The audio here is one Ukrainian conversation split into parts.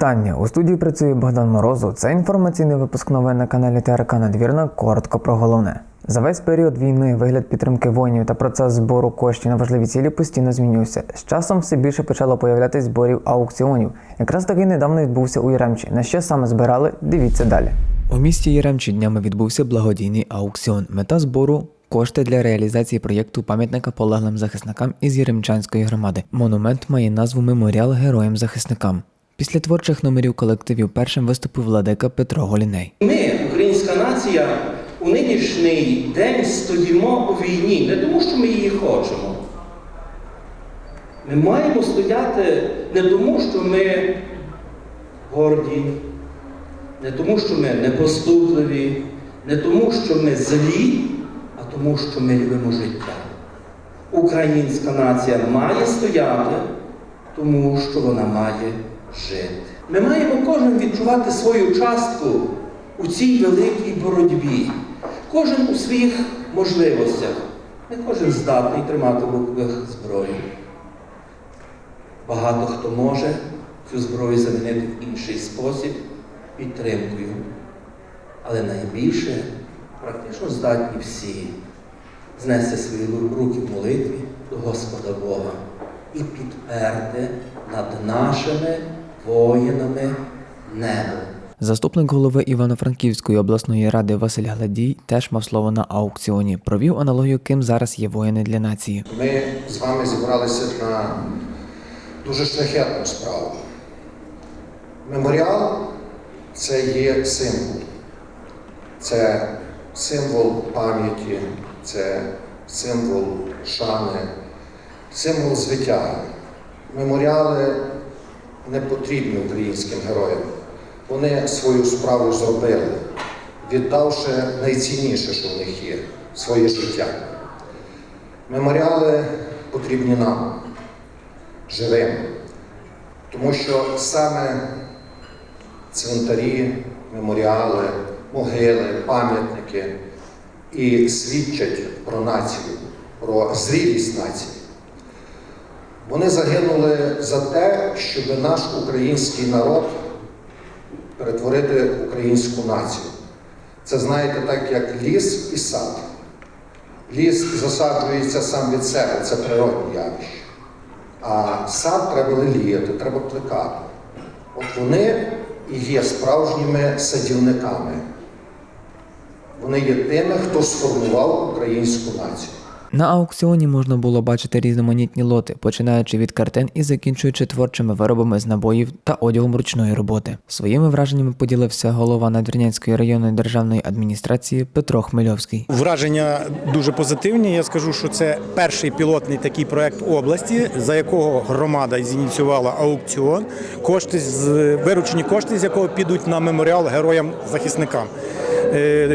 Вітання! У студії працює Богдан Морозов. Це інформаційний випуск новин на каналі ТРК Надвірна. Коротко про головне. За весь період війни вигляд підтримки воїнів та процес збору коштів на важливі цілі постійно змінювався. З часом все більше почало появлятись зборів аукціонів. Якраз таки недавно відбувся у Яремчі. На що саме збирали? Дивіться далі. У місті Яремчі днями відбувся благодійний аукціон. Мета збору Кошти для реалізації проєкту пам'ятника полеглим захисникам із Єремчанської громади. Монумент має назву Меморіал героям-захисникам. Після творчих номерів колективів першим виступив владика Петро Голіней. Ми, українська нація, у нинішній день стоїмо у війні не тому, що ми її хочемо. Ми маємо стояти не тому, що ми горді, не тому, що ми непоступливі, не тому, що ми злі, а тому, що ми любимо життя. Українська нація має стояти, тому що вона має жити. Ми маємо кожен відчувати свою частку у цій великій боротьбі. Кожен у своїх можливостях. Не кожен здатний тримати в руках зброю. Багато хто може цю зброю замінити в інший спосіб підтримкою. Але найбільше практично здатні всі знести свої руки в молитві до Господа Бога і підперти над нашими воїнами небо. Заступник голови Івано-Франківської обласної ради Василь Гладій теж мав слово на аукціоні. Провів аналогію, ким зараз є воїни для нації. Ми з вами зібралися на дуже шляхетну справу. Меморіал це є символ. Це символ пам'яті, це символ шани, символ звитяги. Меморіали не потрібні українським героям. Вони свою справу зробили, віддавши найцінніше, що в них є своє життя. Меморіали потрібні нам, живим, тому що саме цвинтарі, меморіали, могили, пам'ятники і свідчать про націю, про зрілість нації. Вони загинули за те, щоб наш український народ перетворити українську націю. Це знаєте, так як ліс і сад. Ліс засаджується сам від себе, це природне явище. А сад треба леліяти, треба плекати. От вони і є справжніми садівниками. Вони є тими, хто сформував українську націю. На аукціоні можна було бачити різноманітні лоти, починаючи від картин і закінчуючи творчими виробами з набоїв та одягом ручної роботи. Своїми враженнями поділився голова Надвірнянської районної державної адміністрації Петро Хмельовський. Враження дуже позитивні. Я скажу, що це перший пілотний такий проект області, за якого громада зініціювала аукціон. Кошти з виручені кошти, з якого підуть на меморіал героям-захисникам. Е,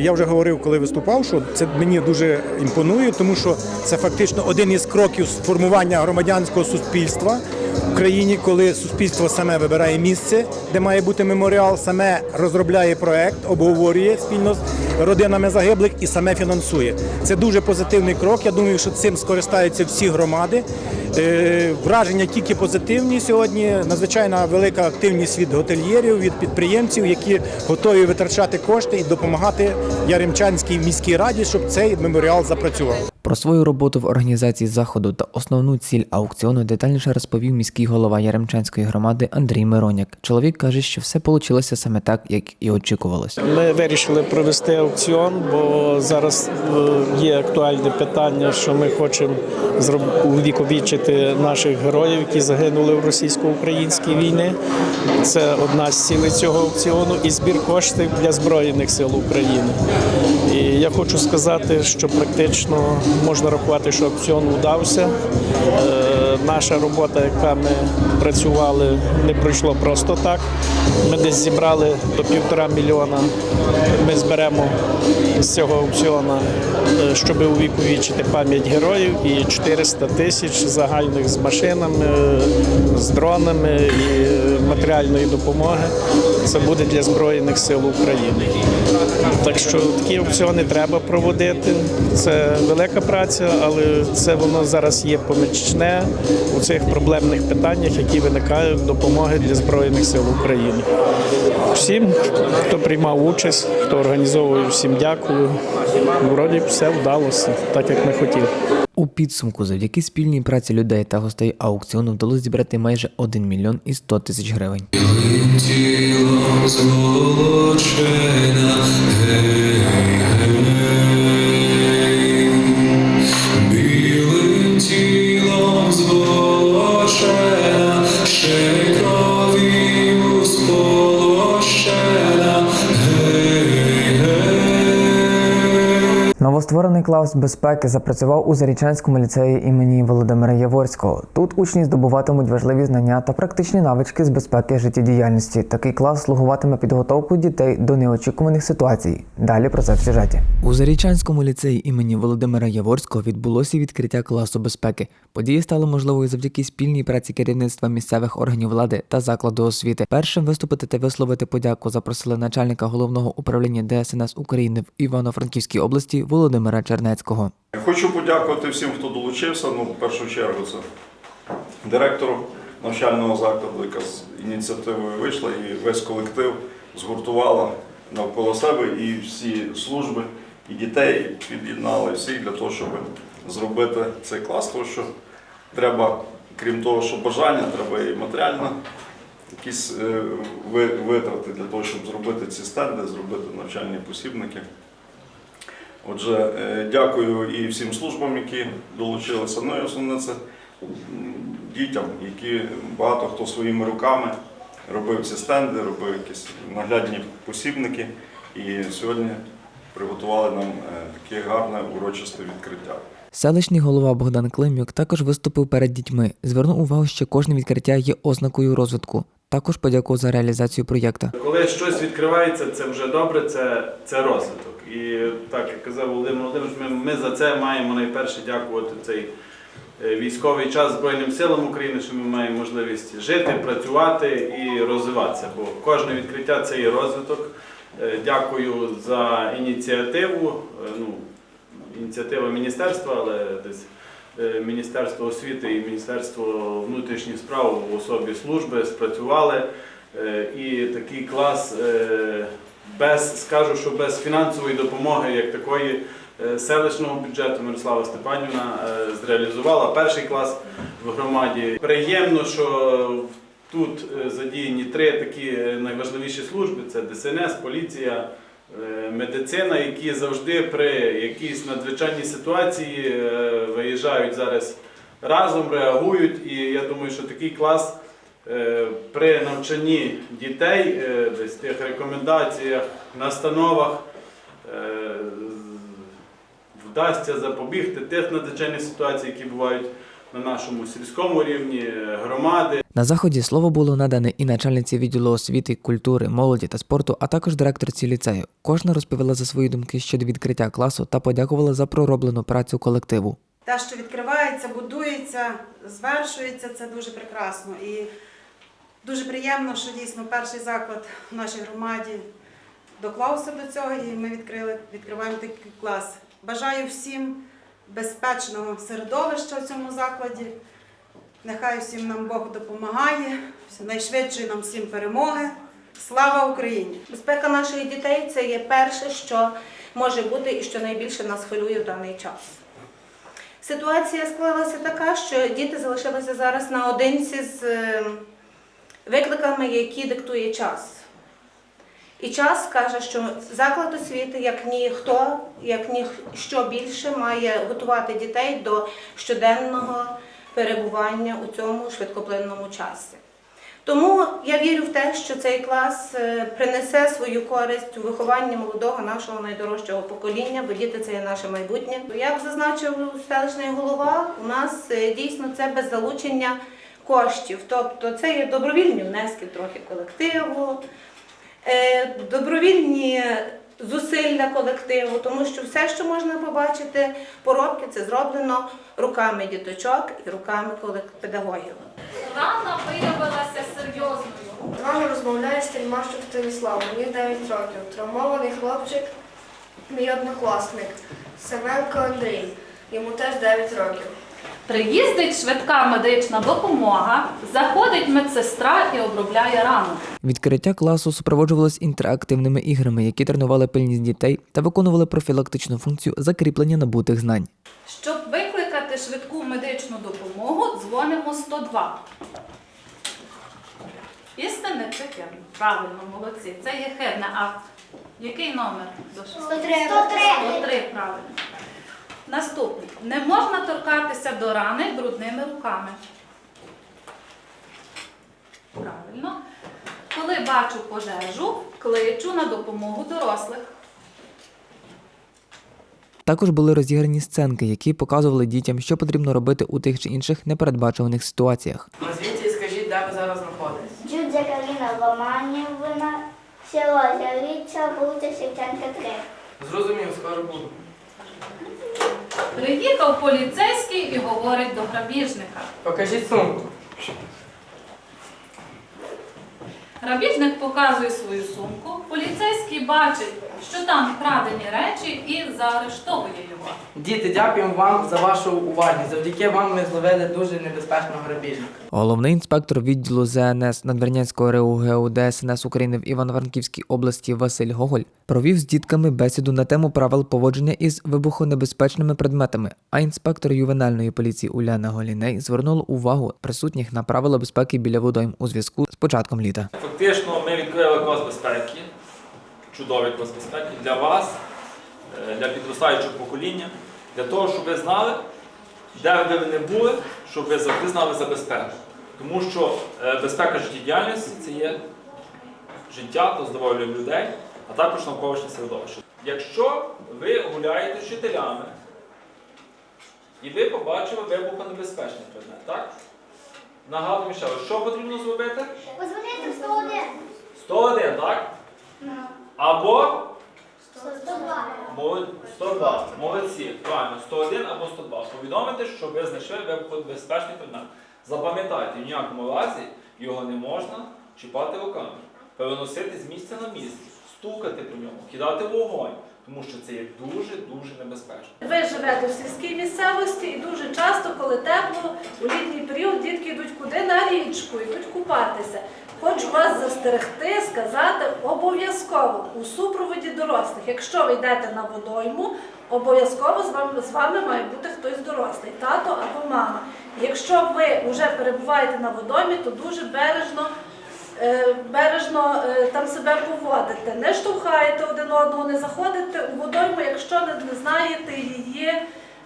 Я вже говорив, коли виступав, що це мені дуже імпонує, тому що це фактично один із кроків сформування громадянського суспільства в країні, коли суспільство саме вибирає місце, де має бути меморіал, саме розробляє проект, обговорює спільно з родинами загиблих і саме фінансує. Це дуже позитивний крок. Я думаю, що цим скористаються всі громади. Е, Враження тільки позитивні сьогодні. Надзвичайно велика активність від готельєрів, від підприємців, які готові витрачати кошти і допомагати Яремчанській міській раді, щоб цей меморіал запрацював. Про свою роботу в організації заходу та основну ціль аукціону детальніше розповів міський голова Яремчанської громади Андрій Мироняк. Чоловік каже, що все вийшло саме так, як і очікувалось. Ми вирішили провести аукціон, бо зараз е, є актуальне питання, що ми хочемо увіковічити наших героїв, які загинули в російсько-українській війні. Це одна з цілей цього аукціону і збір коштів для Збройних сил України. І я хочу сказати, що практично можна рахувати, що аукціон удався. Е, Наша робота, яка ми працювали, не пройшло просто так. Ми десь зібрали до півтора мільйона. Ми зберемо з цього аукціону, е, щоб увіковічити пам'ять героїв, і 400 тисяч загальних з машинами, з дронами і матеріальної допомоги це буде для Збройних сил України. Так що такі аукціони треба проводити. Це велика праця, але це воно зараз є помічне у цих проблемних питаннях, які виникають допомоги для Збройних сил України. Всім, хто приймав участь, хто організовує, всім дякую. Вроді все вдалося, так як ми хотіли. У підсумку, завдяки спільній праці людей та гостей аукціону вдалося зібрати майже 1 мільйон і 100 тисяч гривень. Rasulullah Новостворений клас безпеки запрацював у Зарічанському ліцеї імені Володимира Яворського. Тут учні здобуватимуть важливі знання та практичні навички з безпеки життєдіяльності. Такий клас слугуватиме підготовку дітей до неочікуваних ситуацій. Далі про це в сюжеті. У Зарічанському ліцеї імені Володимира Яворського відбулося відкриття класу безпеки. Подія стала можливою завдяки спільній праці керівництва місцевих органів влади та закладу освіти. Першим виступити та висловити подяку запросили начальника головного управління ДСНС України в Івано-Франківській області Володимира Чернецького. Хочу подякувати всім, хто долучився. Ну, в першу чергу, це директору навчального закладу, яка з ініціативою вийшла, і весь колектив згуртувала навколо себе і всі служби, і дітей під'єднали всіх для того, щоб зробити цей клас, тому що треба, крім того, що бажання, треба і матеріально якісь е, витрати для того, щоб зробити ці стенди, зробити навчальні посібники. Отже, е, дякую і всім службам, які долучилися. Ну і основне це дітям, які багато хто своїми руками робив ці стенди, робив якісь наглядні посібники. І сьогодні приготували нам е, таке гарне урочисте відкриття. Селищний голова Богдан Климюк також виступив перед дітьми. Звернув увагу, що кожне відкриття є ознакою розвитку. Також подякував за реалізацію проєкту. Коли щось відкривається, це вже добре, це, це розвиток. І так як казав Володимир Володимирович, ми, ми за це маємо найперше дякувати цей е, військовий час Збройним силам України, що ми маємо можливість жити, працювати і розвиватися. Бо кожне відкриття це є розвиток. Е, Дякую за ініціативу. Е, Ну, ініціатива міністерства, але десь Міністерство освіти і Міністерство внутрішніх справ в особі служби спрацювали. І такий клас без, скажу, що без фінансової допомоги, як такої, е, селищного бюджету Мирослава Степанівна е, зреалізувала перший клас в громаді. Приємно, що тут е, задіяні три такі найважливіші служби: це ДСНС, поліція. Медицина, які завжди при якійсь надзвичайній ситуації виїжджають зараз разом, реагують. І я думаю, що такий клас при навчанні дітей, е, десь тих рекомендаціях, настановах е, вдасться запобігти тих надзвичайних ситуацій, які бувають на нашому сільському рівні, е, громади. На заході слово було надане і начальниці відділу освіти, культури, молоді та спорту, а також директорці ліцею. Кожна розповіла за свої думки щодо відкриття класу та подякувала за пророблену працю колективу. Те, що відкривається, будується, звершується, це дуже прекрасно. І дуже приємно, що дійсно перший заклад в нашій громаді доклався до цього, і ми відкрили, відкриваємо такий клас. Бажаю всім безпечного середовища в цьому закладі. Нехай всім нам Бог допомагає, найшвидшої нам всім перемоги. Слава Україні! Безпека наших дітей це є перше, що може бути і що найбільше нас хвилює в даний час. Ситуація склалася така, що діти залишилися зараз наодинці з е, викликами, які диктує час. І час каже, що заклад освіти, як ніхто, як ніщо більше, має готувати дітей до щоденного перебування у цьому швидкоплинному часі. Тому я вірю в те, що цей клас е, принесе свою користь у вихованні молодого нашого найдорожчого покоління, бо діти це є наше майбутнє. Як зазначив селищний голова, у нас е, дійсно це без залучення коштів. Тобто це є добровільні внески трохи колективу, е, добровільні зусилля колективу, тому що все, що можна побачити, поробки, це зроблено руками діточок і руками педагогів. Рана виявилася серйозною. З вами розмовляє стрільна Тимащук Станіслав, мені 9 років. Травмований хлопчик, мій однокласник. Семенко Андрій, йому теж 9 років. Приїздить швидка медична допомога, заходить медсестра і обробляє рану. Відкриття класу супроводжувалось інтерактивними іграми, які тренували пильність дітей та виконували профілактичну функцію закріплення набутих знань. Щоб викликати швидку медичну допомогу, дзвонимо 102. Істинне чи хибне? Правильно, молодці. Це є хибне. А який номер? 103. 103, правильно. Наступне. Не можна торкатися до рани брудними руками. Правильно. Коли бачу пожежу, кличу на допомогу дорослих. Також були розіграні сценки, які показували дітям, що потрібно робити у тих чи інших непередбачуваних ситуаціях. Назвіть і скажіть, де ви зараз знаходитесь. Джудзя Каріна Романівна, село Зариця, вулиця Шевченка 3. Зрозумів, скоро буду. Приїхав поліцейський і говорить до грабіжника. Покажіть сумку. Грабіжник показує свою сумку, поліцейський бачить, що там вкрадені речі і заарештовує його. Діти, дякуємо вам за вашу увагу. Завдяки вам ми зловили дуже небезпечного грабіжника. Головний інспектор відділу ЗНС Надвірнянського РУГУ ДСНС України в Івано-Франківській області Василь Гоголь провів з дітками бесіду на тему правил поводження із вибухонебезпечними предметами. А інспектор ювенальної поліції Уляна Голіней звернула увагу присутніх на правила безпеки біля водойм у зв'язку з початком літа. Фактично, ми відкрили клас безпеки, чудовий клас безпеки для вас, е, для підростаючого покоління, для того, щоб ви знали, де би ви не були, щоб ви завжди знали за безпеку. Тому що е, безпека життєдіяльності це є життя та здоров'я людей, а також навколишнє середовище. Якщо ви гуляєте з вчителями і ви побачили вибухонебезпечний предмет, так? Нагадую ще що потрібно зробити? Позвонити в 101. 101, так? Або 102. 102. Молодці. Правильно, 101 або 102. Повідомити, що ви знайшли безпечний предмет. Запам'ятайте, в ніякому разі його не можна чіпати руками, переносити з місця на місце, стукати по ньому, кидати вогонь, тому що це є дуже-дуже небезпечно. Ви живете в сільській місцевості і дуже часто, коли тепло, у літній період дітки йдуть куди на річку, йдуть купатися. Хочу вас застерегти, сказати обов'язково у супроводі дорослих. Якщо ви йдете на водойму, обов'язково з вами, з вами має бути хтось дорослий, тато або мама. Якщо ви вже перебуваєте на водоймі, то дуже бережно е, бережно е, там себе поводите. Не штовхаєте один одного, не заходите у водойму, якщо не, не знаєте її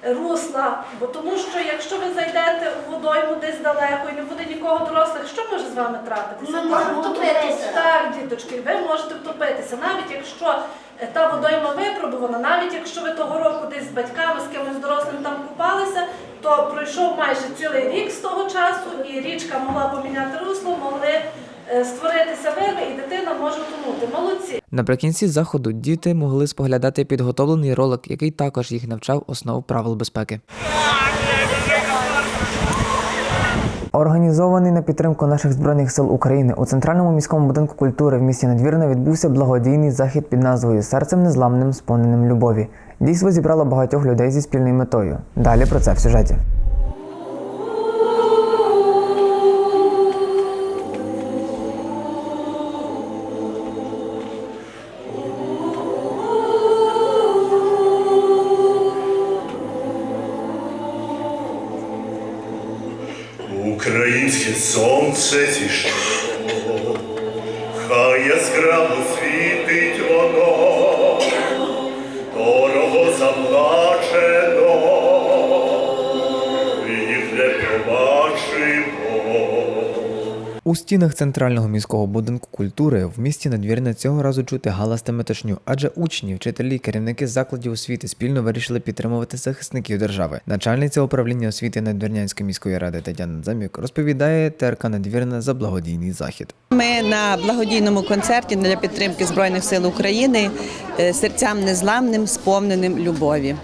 русла. Бо тому що якщо ви зайдете у водойму десь далеко і не буде нікого дорослих, що може з вами трапитися? Ми можемо втопитися. Так, діточки, ви можете втопитися. Навіть якщо е, та водойма випробувана, навіть якщо ви того року десь з батьками, з кимось дорослим там купалися, то пройшов майже цілий рік з того часу, і річка могла поміняти русло, могли е, створитися вирви, і дитина може тонути. Молодці. Наприкінці заходу діти могли споглядати підготовлений ролик, який також їх навчав основ правил безпеки. Організований на підтримку наших збройних сил України у центральному міському будинку культури в місті Надвірна відбувся благодійний захід під назвою Серцем незламним, сповненим любові. Дійство зібрало багатьох людей зі спільною метою. Далі про це в сюжеті. У стінах центрального міського будинку культури в місті Надвірне цього разу чути галас та метушню, адже учні, вчителі, керівники закладів освіти спільно вирішили підтримувати захисників держави. Начальниця управління освіти Надвірнянської міської ради Тетяна Замюк розповідає ТРК Надвірна за благодійний захід. Ми на благодійному концерті для підтримки Збройних сил України е, серцям незламним, сповненим любові.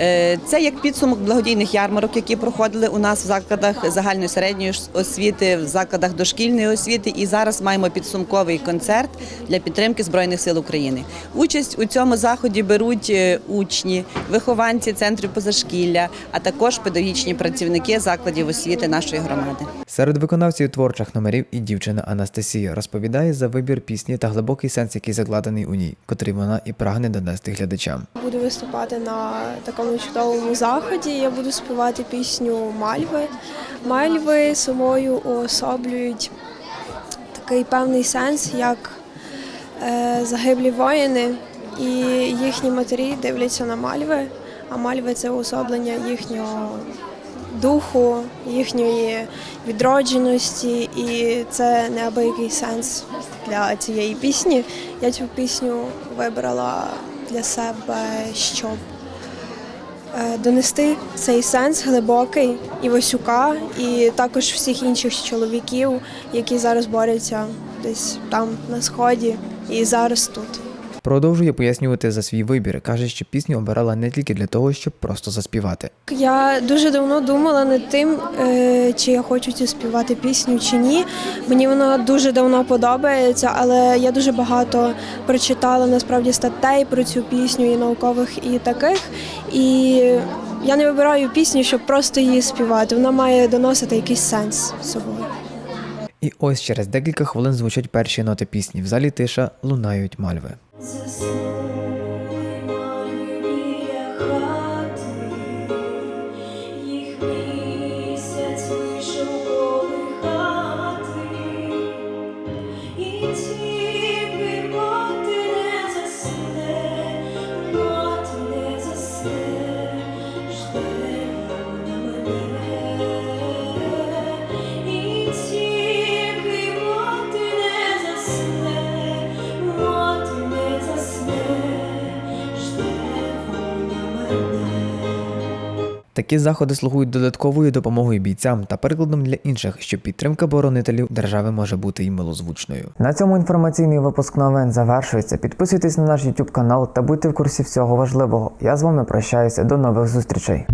Е, Це як підсумок благодійних ярмарок, які проходили у нас в закладах загальної середньої освіти, в закладах дошкільної освіти. І зараз маємо підсумковий концерт для підтримки Збройних сил України. Участь у цьому заході беруть е, учні, вихованці центрів позашкілля, а також педагогічні працівники закладів освіти нашої громади. Серед виконавців творчих номерів і дівчина Анастасія розповідає за вибір пісні та глибокий сенс, який закладений у ній, котрий вона і прагне донести глядачам. Буду виступати на такому чудовому заході. Я буду співати пісню Мальви. Мальви собою уособлюють такий певний сенс, як е, загиблі воїни, і їхні матері дивляться на мальви, а мальви це уособлення їхнього духу, їхньої відродженості, і це неабиякий сенс для цієї пісні. Я цю пісню вибрала для себе, щоб донести цей сенс глибокий і Васюка, і також всіх інших чоловіків, які зараз борються десь там на сході і зараз тут. Продовжує пояснювати за свій вибір. каже, що пісню обирала не тільки для того, щоб просто заспівати. Я дуже давно думала над тим, е, чи я хочу цю співати пісню чи ні. Мені вона дуже давно подобається, але я дуже багато прочитала насправді статей про цю пісню і наукових, і таких. І я не вибираю пісню, щоб просто її співати. Вона має доносити якийсь сенс собою. І ось через декілька хвилин звучать перші ноти пісні. В залі тиша лунають мальви. Такі заходи слугують додатковою допомогою бійцям та прикладом для інших, що підтримка боронителів держави може бути і милозвучною. На цьому інформаційний випуск новин завершується. Підписуйтесь на наш YouTube канал та будьте в курсі всього важливого. Я з вами прощаюся. До нових зустрічей.